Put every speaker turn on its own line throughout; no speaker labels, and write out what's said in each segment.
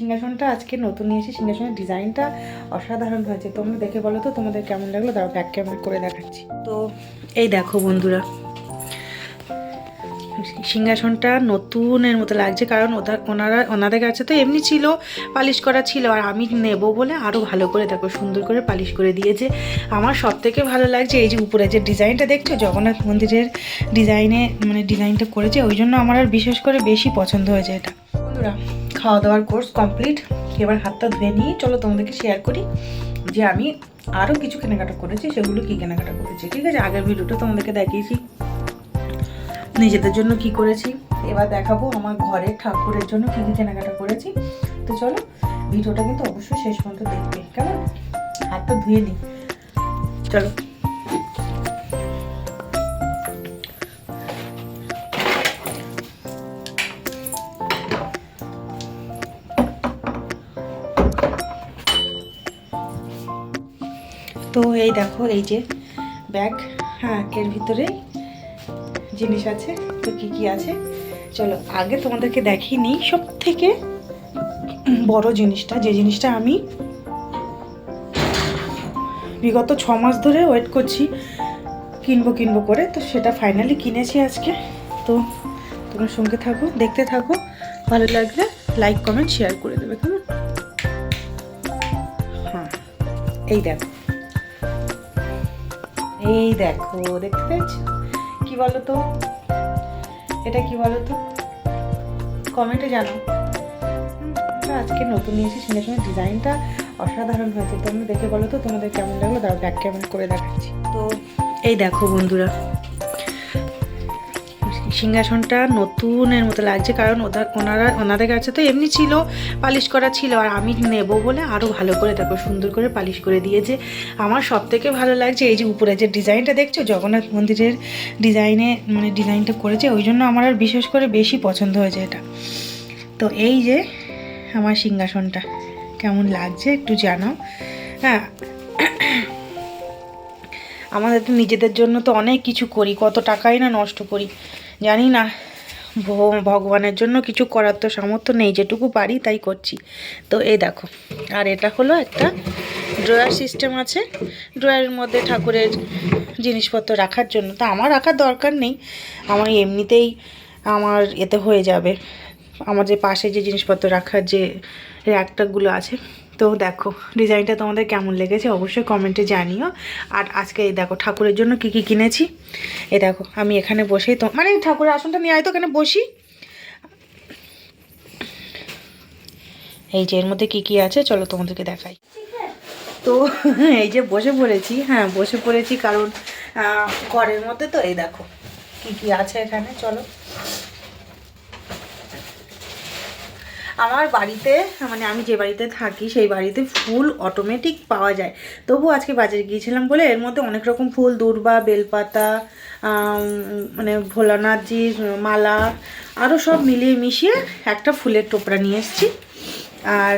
সিংহাসনটা আজকে নতুন নিয়েছি সিংহাসনের ডিজাইনটা অসাধারণ হয়েছে। তোমরা দেখে বলো তো তোমাদের কেমন লাগল? তারপর ব্যাক ক্যামেরা করে দেখাচ্ছি। তো এই দেখো বন্ধুরা, সিংহাসনটা নতুনের মতো লাগছে কারণ ওনারা, ওনাদের কাছে তো এমনি ছিল, পালিশ করা ছিল। আর আমি নেব বলে আরও ভালো করে দেখো, সুন্দর করে পালিশ করে দিয়েছে। আমার সব থেকে ভালো লাগছে এই যে উপরে যে ডিজাইনটা দেখছ, জগন্নাথ মন্দিরের ডিজাইনে মানে ডিজাইনটা করেছে, ওই জন্য আমার আর বিশেষ করে বেশি পছন্দ হয়েছে এটা। বন্ধুরা খাওয়া দাওয়ার কোর্স কমপ্লিট এবার হাতটা ধুয়ে নিয়ে চলো তোমাদেরকে শেয়ার করি যে আমি আরও কিছু কেনাকাটা করেছি, সেগুলো কী কেনাকাটা করেছি, ঠিক আছে? আগের ভিডিওটা তোমাদেরকে দেখিয়েছি। নিজেদের জন্য কি করেছি, এবার দেখাবো আমার ঘরের ঠাকুরের জন্য কী কী কেনাকাটা করেছি। তো চলো ভিডিওটা কিন্তু অবশ্যই শেষ পর্যন্ত দেখবে, কেমন? হাতটা ধুয়ে নিই চলো। তো এই দেখো, এই যে ব্যাগ হ্যাঁ এর ভিতরে জিনিস আছে, তো কি কি আছে? চলো, আগে তোমাদেরকে দেখিনি সব থেকে বড় জিনিসটা, যে জিনিসটা আমি বিগত ছ মাস ধরে ওয়েট করছি, কিনবো কিনবো করে, তো সেটা ফাইনালি কিনেছি আজকে। তো তোমার সঙ্গে থাকো, দেখতে থাকো, ভালো লাগলে লাইক কমেন্ট শেয়ার করে দেবে, কেমন? হ্যাঁ এই দেখো। এই দেখো, দেখতে পেয়েছ? কি বলো তো এটা কি বলো তো কমেন্টে জানো। আজকে নতুন নিয়েছি সিংহাসনের ডিজাইনটা অসাধারণ হয়েছে। তোমরা দেখে বলো তো, তোমাদের কেমন লাগল? দাও, ব্যাক কেমন করে দেখাচ্ছি। তো এই দেখো বন্ধুরা সিংহাসনটা নতুনের মতো লাগছে, কারণ ওদের ওনারা, ওনাদের কাছে তো এমনি ছিল, পালিশ করা ছিল, আর আমি নেব বলে আরও ভালো করে, তারপর সুন্দর করে পালিশ করে দিয়েছে। আমার সব থেকে ভালো লাগছে এই যে উপরে যে ডিজাইনটা দেখছ, জগন্নাথ মন্দিরের ডিজাইনে মানে ডিজাইনটা করেছে, ওই জন্য আমার আর বিশেষ করে বেশি পছন্দ হয়েছে এটা। তো এই যে আমার সিংহাসনটা, কেমন লাগছে একটু জানাও। হ্যাঁ আমাদের তো নিজেদের জন্য তো অনেক কিছু করি, কত টাকাই না নষ্ট করি। জানি না ভগবানের জন্য কিছু করার তো সামর্থ্য নেই, যেটুকু পারি তাই করছি। তো এই দেখো, আর এটা হলো একটা ড্রয়ার সিস্টেম আছে, ড্রয়ারের মধ্যে ঠাকুরের জিনিসপত্র রাখার জন্য। তো আমার রাখার দরকার নেই, আমার এমনিতেই আমার এতে হয়ে যাবে। আমার যে পাশে যে জিনিসপত্র রাখার যে র্যাকটাগুলো আছে তো দেখো, ডিজাইনটা তোমাদের কেমন লেগেছে অবশ্যই কমেন্টে জানিও। আর আজকে এই দেখো, ঠাকুরের জন্য কি কি কিনেছি। এ দেখো, আমি এখানে বসেই তো মানে ঠাকুরের আসনটা নিয়ে আয় তো, এখানে বসি। এই যে এর মধ্যে কি কি আছে, চলো তোমাদেরকে দেখাই। তো এই যে বসে পড়েছি হ্যাঁ বসে পড়েছি কারণ ঘরের মধ্যে তো এই দেখো, কি কি আছে এখানে, চলো। আমার বাড়িতে মানে আমি যে বাড়িতে থাকি, সেই বাড়িতে ফুল অটোমেটিক পাওয়া যায়। তবু আজকে বাজারে গিয়েছিলাম বলে এর মধ্যে অনেক রকম ফুল, দূর্বা, বেলপাতা মানে ভোলানাথজির মালা আরও সব মিলিয়ে মিশিয়ে একটা ফুলের টোপরা নিয়ে এসেছি। আর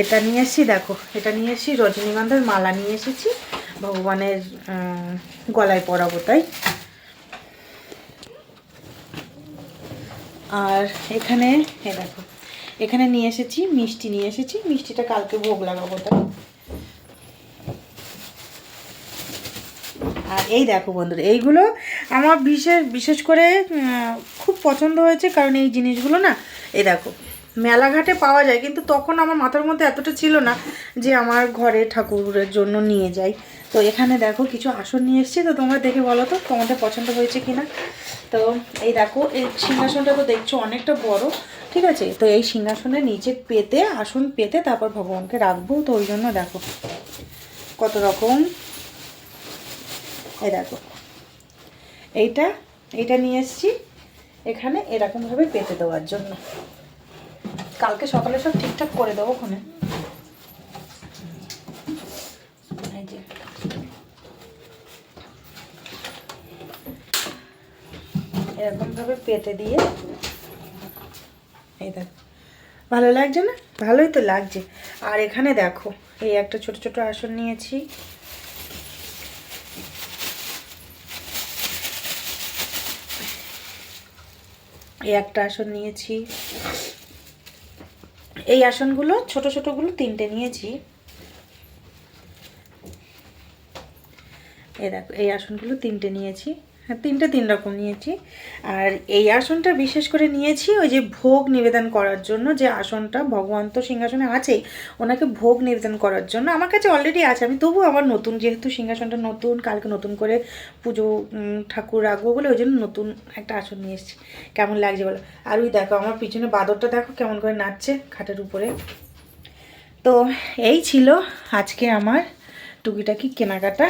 এটা নিয়ে এসেছি, দেখো, এটা নিয়ে এসেছি, রজনীগন্ধার মালা নিয়ে এসেছি, ভগবানের গলায় পরাবো, তাই? আর এখানে এ দেখো, এখানে নিয়ে এসেছি, মিষ্টি নিয়ে এসেছি, মিষ্টিটা কালকে ভোগ লাগাবো তাই আর এই দেখো বন্ধুরা, এইগুলো আমার বিশেষ বিশেষ করে খুব পছন্দ হয়েছে, কারণ এই জিনিসগুলো না, এই দেখো মেলাঘাটে পাওয়া যায়, কিন্তু তখন আমার মাথার মধ্যে এতটা ছিল না যে আমার ঘরে ঠাকুরের জন্য নিয়ে যাই। তো এখানে দেখো কিছু আসন নিয়ে এসেছি। তো তোমরা দেখে বলো তো তোমাদের পছন্দ হয়েছে কি না তো এই দেখো, এই সিংহাসনটা তো দেখছ অনেকটা বড়, ঠিক আছে? তো এই সিংহাসনের নিচে পেতে, আসন পেতে তারপর ভগবানকে রাখব। তো ওই জন্য দেখো, কত রকম। এই দেখো, এইটা এইটা নিয়ে এসেছি। এখানে এরকমভাবে পেতে দেওয়ার জন্য। কালকে সকালে সব ঠিকঠাক করে দেবো ওখানে এই যে এরকমভাবে পেতে দিয়ে এই দেখো, ভালো লাগছে না? ভালোই তো লাগছে। আর এখানে দেখো, এই একটা ছোট ছোট আসন নিয়েছি। এই একটা আসন নিয়েছি। এই আসনগুলো, ছোট ছোটগুলো তিনটে নিয়েছি। এই দেখো, এই আসনগুলো তিনটে নিয়েছি। হ্যাঁ তিনটে তিন রকম নিয়েছি। আর এই আসনটা বিশেষ করে নিয়েছি ওই যে ভোগ নিবেদন করার জন্য, যে আসনটা ভগবান তো সিংহাসনে আছেই ওনাকে ভোগ নিবেদন করার জন্য। আমার কাছে অলরেডি আছে, আমি তবু আমার নতুন, যেহেতু সিংহাসনটা নতুন, কালকে নতুন করে পুজো ঠাকুর রাখব বলে ওই জন্য নতুন একটা আসন নিয়ে এসেছি। কেমন লাগছে বলো? আর ওই দেখো, আমার পিছনে বাদরটা দেখো কেমন করে নাচছে খাটের উপরে। তো এই ছিল আজকে আমার টুকিটাকি কেনাকাটা।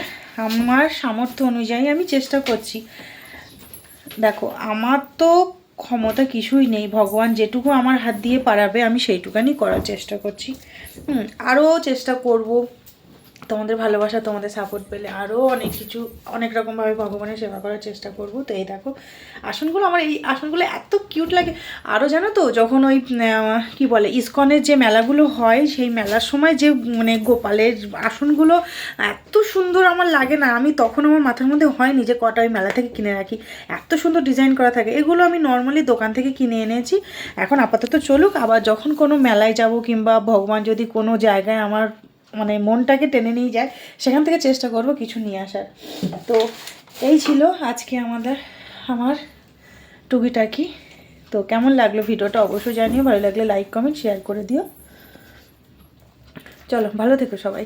আমার সামর্থ্য অনুযায়ী আমি চেষ্টা করছি। দেখো, আমার তো ক্ষমতা কিছুই নেই। ভগবান যেটুকু আমার হাত দিয়ে পারাবে, আমি সেইটুকানি করার চেষ্টা করছি। হুম, আরও চেষ্টা করব। তোমাদের ভালোবাসা, তোমাদের সাপোর্ট পেলে আরও অনেক কিছু, অনেক রকমভাবে ভগবানের সেবা করার চেষ্টা করব। তো এই দেখো, আসনগুলো আমার এই আসনগুলো এত কিউট লাগে। আরও জানো তো, যখন ওই কি বলে, ইসকনের যে মেলাগুলো হয়, সেই মেলার সময় যে মানে গোপালের আসনগুলো এত সুন্দর আমার লাগে না। আমি তখন আমার মাথার মধ্যে হয়নি যে কটা ওই মেলা থেকে কিনে রাখি। এত সুন্দর ডিজাইন করা থাকে। এগুলো আমি নর্মালি দোকান থেকে কিনে এনেছি। এখন আপাতত চলুক, আবার যখন কোনো মেলায় যাব কিংবা ভগবান যদি কোনো জায়গায় আমার মানে মনটাকে টেনে নিয়ে যায়, সেখান থেকে চেষ্টা করব কিছু নিয়ে আসার। তো এই ছিল আজকে আমাদের, আমার টুকিটাকি। তো কেমন লাগল ভিডিওটা অবশ্যই জানিও, ভালো লাগলে লাইক কমেন্ট শেয়ার করে দিও। চলো, ভালো থেকো সবাই।